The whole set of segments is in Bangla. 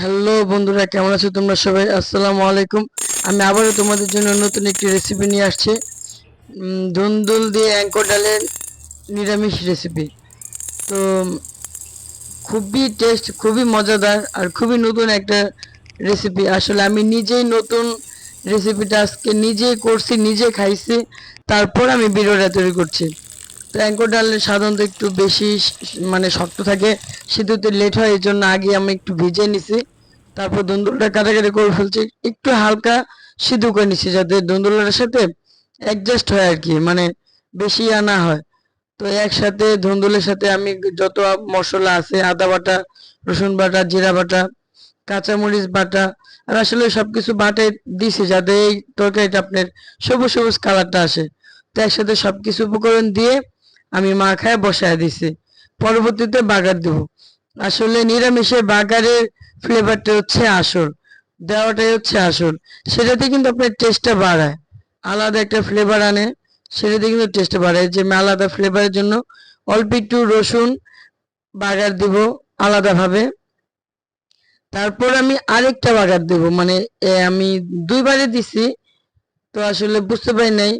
হ্যালো বন্ধুরা, কেমন আছো তোমরা সবাই? আসসালামু আলাইকুম। আমি আবারও তোমাদের জন্য নতুন একটি রেসিপি নিয়ে আসছি। ধুন্দুল দিয়ে অ্যাঙ্কর ডালের নিরামিষ রেসিপি তো, খুবই টেস্ট খুবই মজাদার আর খুবই নতুন একটা রেসিপি আসলে আমি নিজেই নতুন রেসিপিটা আজকে নিজেই করছি, নিজে খাইছি, তারপর আমি ভিডিওটা তৈরি করছি। তো ডাল সাধারণত একটু বেশি মানে শক্ত থাকে। সিদ্ধতে লেট হয় এই জন্য আগে আমি একটু ভিজে নিছি। তারপর দুন্দুলটা কাটাকাটি করে ফেলছি। একটু হালকা সিদ্ধ করে নিছি যাতে দুন্দুলটার সাথে অ্যাডজাস্ট হয় আর কি মানে বেশি আনা হয়। তো একসাথে ধুন্দুলের সাথে আমি যত মশলা আছে, আদা বাটা, রসুন বাটা, জিরা বাটা, কাঁচামরিচ বাটা, আর আসলে সবকিছু বাটে দিছি যাতে এই তরকারিটা আপনার সবুজ সবুজ কালারটা আসে। তো একসাথে সবকিছু উপকরণ দিয়ে আমি মাখায় বসায় দিছি। পরবর্তীতে বাগার দেব। আসলে নিরামিষের বাগারের ফ্লেভারটা হচ্ছে আসল দেওয়াটাই হচ্ছে আসল সেটাতে কিন্তু আপনার টেস্টটা বাড়ায়। আলাদা একটা ফ্লেভার আনে, সেটাতে কিন্তু টেস্টটা বাড়ায়। যে আমি আলাদা ফ্লেভারের জন্য অল্প একটু রসুন বাগার দিব আলাদাভাবে। তারপর আমি আরেকটা বাগার দেব। মানে আমি দুইবারে দিছি, তো আসলে বুঝতে পারি নাই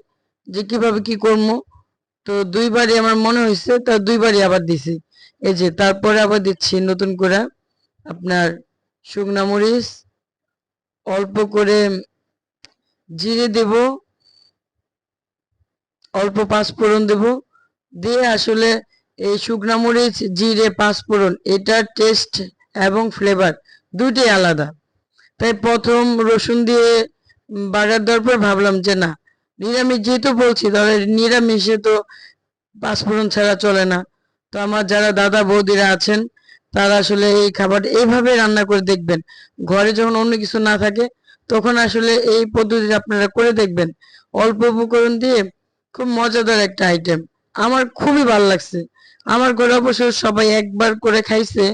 যে কীভাবে কি করব। তো দুইবারই আমার মনে হয়েছে তা দুইবারই আবার দিছি। এই যে, তারপরে আবার দিচ্ছি নতুন করে আপনার শুকনা মরিচ, অল্প করে জিরে দেব, অল্প পাঁচফোড়ন দেব। দিয়ে আসলে এই শুকনা মরিচ, জিরে, পাঁচফোড়ন, এটার টেস্ট এবং ফ্লেভার দুটোই আলাদা। তাই প্রথম রসুন দিয়ে বাগার দেওয়ার পর ভাবলাম যে না নিরামিষ যেহেতু বলছি তাহলে নিরামিষে তো পাঁচফোড়ন ছাড়া চলে না। তো আমার যারা দাদা বৌদিরা আছেন, তারা আসলে এই খাবার এইভাবে রান্না করে দেখবেন। ঘরে যখন অন্য কিছু না থাকে, তখন আসলে এই পদ্ধতিতে আপনারা করে দেখবেন। অল্প উপকরণ দিয়ে খুব মজাদার একটা আইটেম আমার খুবই ভালো লাগছে। আমার ঘরে অবশ্য সবাই একবার করে খাইছে।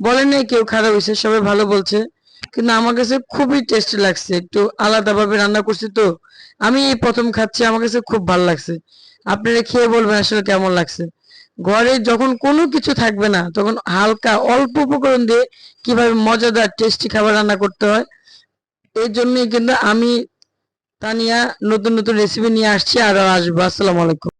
বলে নাই কেউ খারাপ হয়েছে, সবাই ভালো বলছে। কিন্তু আমার কাছে খুবই টেস্টি লাগছে। একটু আলাদাভাবে রান্না করছি তো। আমি এই প্রথম খাচ্ছি, আমার কাছে খুব ভালো লাগছে। আপনারা খেয়ে বলবেন আসলে কেমন লাগছে। ঘরে যখন কোনো কিছু থাকবে না, তখন হালকা অল্প উপকরণ দিয়ে কীভাবে মজাদার টেস্টি খাবার রান্না করতে হয় এই জন্যই কিন্তু আমি তানিয়া নতুন নতুন রেসিপি নিয়ে আসছি। আরও আসব। আসসালামু আলাইকুম।